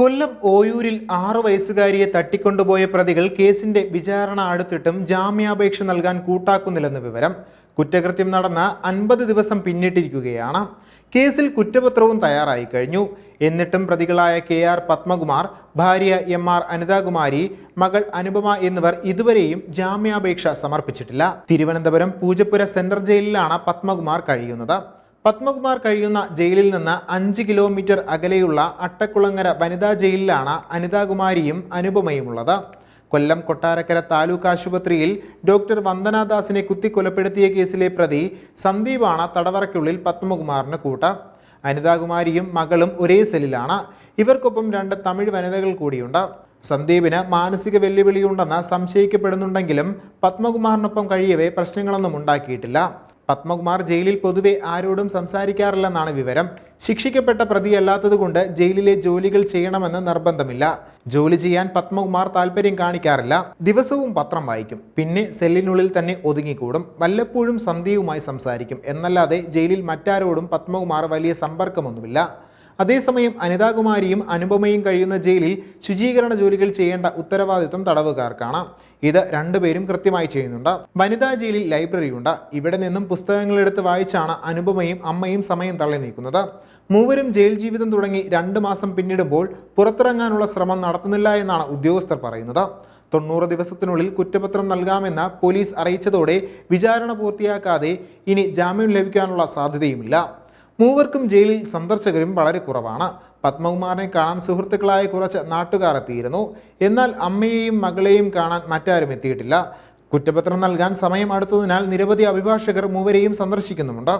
കൊല്ലം ഓയൂരിൽ ആറു വയസ്സുകാരിയെ തട്ടിക്കൊണ്ടുപോയ പ്രതികൾ കേസിന്റെ വിചാരണ അടുത്തിട്ടും ജാമ്യാപേക്ഷ നൽകാൻ കൂട്ടാക്കുന്നില്ലെന്ന് വിവരം. കുറ്റകൃത്യം നടന്ന അൻപത് ദിവസം പിന്നിട്ടിരിക്കുകയാണ്. കേസിൽ കുറ്റപത്രവും തയ്യാറായി കഴിഞ്ഞു. എന്നിട്ടും പ്രതികളായ കെ ആർ പത്മകുമാർ ഭാര്യ എം ആർ അനിതാകുമാരി മകൾ അനുപമ എന്നിവർ ഇതുവരെയും ജാമ്യാപേക്ഷ സമർപ്പിച്ചിട്ടില്ല. തിരുവനന്തപുരം പൂജപ്പുര സെൻട്രൽ ജയിലിലാണ് പത്മകുമാർ കഴിയുന്നത്. പത്മകുമാർ കഴിയുന്ന ജയിലിൽ നിന്ന് അഞ്ച് കിലോമീറ്റർ അകലെയുള്ള അട്ടക്കുളങ്ങര വനിതാ ജയിലിലാണ് അനിതാകുമാരിയും അനുപമയും ഉള്ളത് കൊല്ലം കൊട്ടാരക്കര താലൂക്ക് ആശുപത്രിയിൽ ഡോക്ടർ വന്ദനാദാസിനെ കുത്തിക്കൊലപ്പെടുത്തിയ കേസിലെ പ്രതി സന്ദീപാണ് തടവറയ്ക്കുള്ളിൽ പത്മകുമാറിന് കൂട്ട. അനിതാകുമാരിയും മകളും ഒരേ സെല്ലിലാണ്. ഇവർക്കൊപ്പം രണ്ട് തമിഴ് വനിതകൾ കൂടിയുണ്ട്. സന്ദീപിന് മാനസിക വെല്ലുവിളിയുണ്ടെന്ന് സംശയിക്കപ്പെടുന്നുണ്ടെങ്കിലും പത്മകുമാറിനൊപ്പം കഴിയവേ പ്രശ്നങ്ങളൊന്നും ഉണ്ടാക്കിയിട്ടില്ല. പത്മകുമാർ ജയിലിൽ പൊതുവെ ആരോടും സംസാരിക്കാറില്ലെന്നാണ് വിവരം. ശിക്ഷിക്കപ്പെട്ട പ്രതിയല്ലാത്തതുകൊണ്ട് ജയിലിലെ ജോലികൾ ചെയ്യണമെന്ന് നിർബന്ധമില്ല. ജോലി ചെയ്യാൻ പത്മകുമാർ താല്പര്യം കാണിക്കാറില്ല. ദിവസവും പത്രം വായിക്കും. പിന്നെ സെല്ലിനുള്ളിൽ തന്നെ ഒതുങ്ങിക്കൂടും. വല്ലപ്പോഴും സന്ധ്യയുമായി സംസാരിക്കും. എന്നല്ലാതെ ജയിലിൽ മറ്റാരോടും പത്മകുമാർ വലിയ സമ്പർക്കമൊന്നുമില്ല. അതേസമയം അനിതാകുമാരിയും അനുപമയും കഴിയുന്ന ജയിലിൽ ശുചീകരണ ജോലികൾ ചെയ്യേണ്ട ഉത്തരവാദിത്തം തടവുകാർക്കാണ്. ഇത് രണ്ടുപേരും കൃത്യമായി ചെയ്യുന്നുണ്ട്. വനിതാ ജയിലിൽ ലൈബ്രറിയുണ്ട്. ഇവിടെ നിന്നും പുസ്തകങ്ങൾ എടുത്ത് വായിച്ചാണ് അനുപമയും അമ്മയും സമയം തള്ളി നീക്കുന്നത്. മൂവരും ജയിൽ ജീവിതം തുടങ്ങി രണ്ട് മാസം പിന്നിടുമ്പോൾ പുറത്തിറങ്ങാനുള്ള ശ്രമം നടത്തുന്നില്ല എന്നാണ് ഉദ്യോഗസ്ഥർ പറയുന്നത്. തൊണ്ണൂറ് ദിവസത്തിനുള്ളിൽ കുറ്റപത്രം നൽകാമെന്ന് പോലീസ് അറിയിച്ചതോടെ വിചാരണ പൂർത്തിയാക്കാതെ ഇനി ജാമ്യം ലഭിക്കാനുള്ള സാധ്യതയുമില്ല. മൂവർക്കും ജയിലിൽ സന്ദർശകരും വളരെ കുറവാണ്. പത്മകുമാറിനെ കാണാൻ സുഹൃത്തുക്കളായ കുറച്ച് നാട്ടുകാർ എത്തിയിരുന്നു. എന്നാൽ അമ്മയെയും മകളെയും കാണാൻ മറ്റാരും എത്തിയിട്ടില്ല. കുറ്റപത്രം നൽകാൻ സമയം അടുത്തതിനാൽ നിരവധി അഭിഭാഷകർ മൂവരെയും സന്ദർശിക്കുന്നുമുണ്ട്.